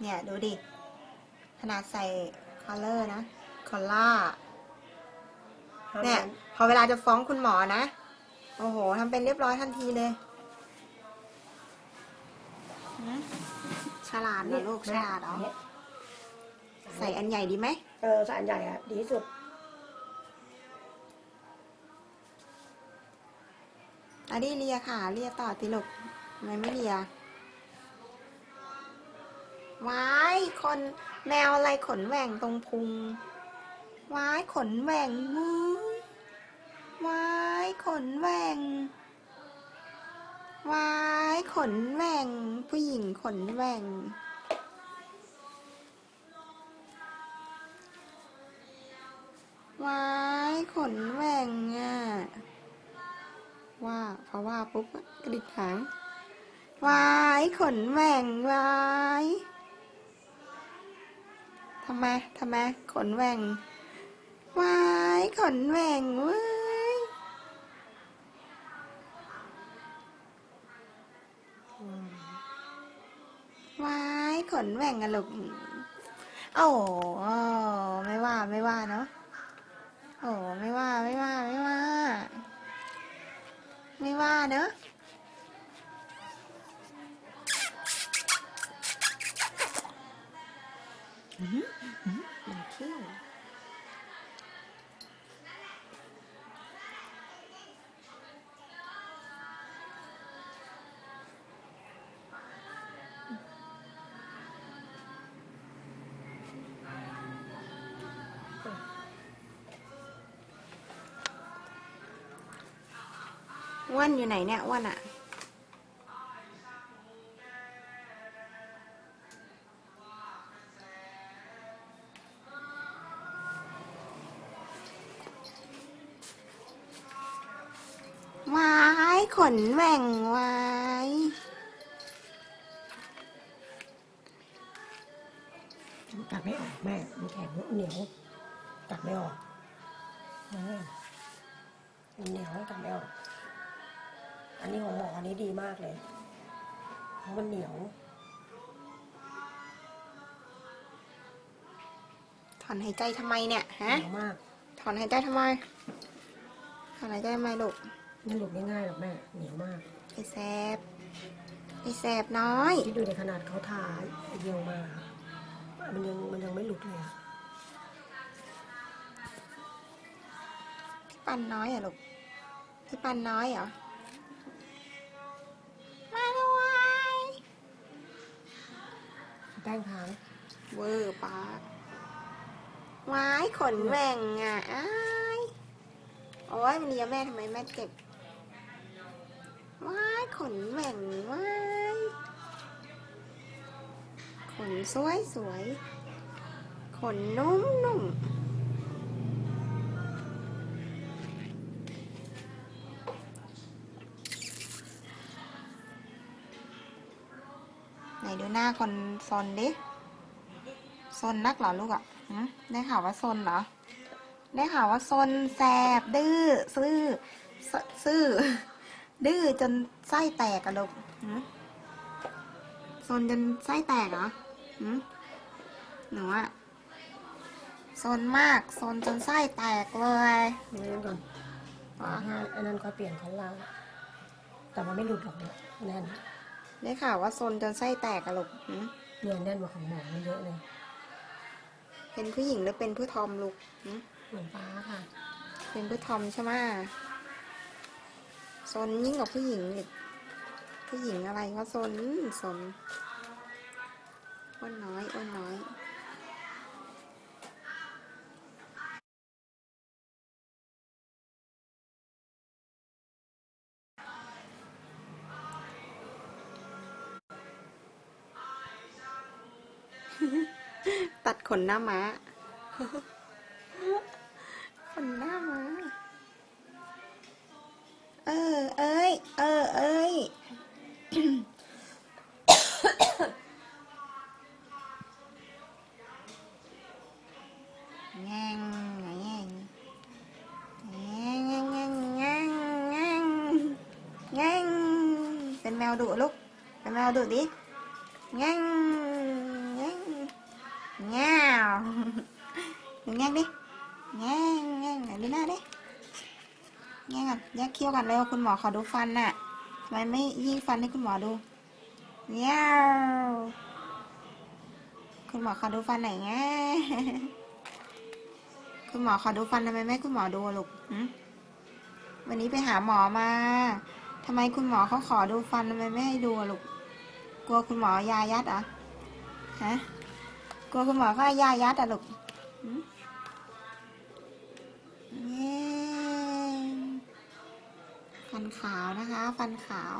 เนี่ยดูดิ ขนาดใส่คอลเลอร์นะ คอลล่า เนี่ย พอเวลาจะฟ้องคุณหมอนะ โอ้โหทำเป็นเรียบร้อยทันทีเลยหืมฉลาดเหรอลูกฉลาดเหรอเนี่ยใส่อันใหญ่ดีไหม เออ ใส่อันใหญ่อะดีที่สุด อันนี้เลียค่ะ เลียต่อติลูกทำไมไม่เลีย ว้ายคนแมวอะไรขนแหว่งตรงพุง ว้ายขนแหว่งมือว้ายขนแหว่ง ว้ายขนแหว่ง ผู้หญิงขนแหว่ง ว้ายขนแหว่งอะว่าเพราะว่าปุ๊บกระดิกหางวายขนแหว่งวาย ทำไมทำไมขนแหว่งวายขนแหว่งเว้ยวายขนแหว่งอะลูกโอ้โหไม่ว่าไม่ว่าเนาะโอ้ไม่ว่าไม่ว่าไม่ว่า ไม่ว่าเนอะ Mm-hmm. Mm-hmm. Thank you. Oanh như này nè, Oanh ạ. À. ขนแหว่งวายตัดไม่ออกแม่มันแข็งเหนียว ตัดไม่ออกนี่มันเหนียวตัดไม่ออก อันนี้ของหมออันนี้ดีมากเลยเพราะมันเหนียว ถอนหายใจทำไมเนี่ยเหฮะนียวมาก ถอนหายใจทำไม ถอนหายใจทำไมลูก ไม่หลุดง่ายๆหรอกแม่เหนียวมากไอแสบไอแสบน้อยที่ดูในขนาดเขาทาเยียวมามันยังมันยังไม่หลุดเลยอะพี่ปันน้อยเหรอลูกพี่ปันน้อยเหรอมาแล้ววายแป้งทาไหมเวอร์ปากวายขนแหว่งอะอ้ายโอ้ยมันเลียแม่ทำไมแม่เจ็บ วายขนแหว่งว้ายขนสวยสวย ขนนุ่มนุ่มไหนดูหน้าคนซนดิซนนักเหรอลูกอะได้ข่าวว่าซนเหรอ ได้ข่าวว่าซนแสบดื้อ ซื่อซซื่อ ดื้อจนไส้แตกอะลูกหืมซนจนไส้แตกเหรอหืมหนูอะซนมากซนจนไส้แตกเลยดูนั่นก่อนอ๋อถ้าอันนั้นก็เปลี่ยนของเราแต่มันไม่หลุดหรอกเนี่ยแน่นได้ข่าวว่าซนจนไส้แตกอะลูกหืมเนี่ยแน่นกว่าของหมอมันเยอะเลย เป็นผู้หญิงหรือเป็นผู้ทอมลูกหืมเหมือนฟ้าค่ะ เป็นผู้ทอมใช่ไหม ซนยิ่งกว่าผู้หญิงอีกผู้หญิงอะไรว่าซนซนอ้วนน้อยอ้วนน้อยตัดขนหน้าม้าขนหน้าม้า เป็นแมวดุลูก เป็นแมวดุดิแงงแงงแงวดูแง่งดิง่งง่งไหนดูหน้าดิแง่งก่อนแยกเคี้ยวกันเลยคุณหมอขอดูฟันน่ะทำไมไม่ยี่ฟันให้คุณหมอดูแง่วคุณหมอขอดูฟันหน่อยแง่ คุณหมอขอดูฟันทำไมไม่คุณหมอดูลูกวันนี้ไปหาหมอมาทำไมคุณหมอเขาขอดูฟันทำไมไม่ให้ดูลูก กลัวคุณหมอยายัดอะฮะ กลัวคุณหมอเขายายัดอะลูกเย้ฟันขาวนะคะ ฟันขาว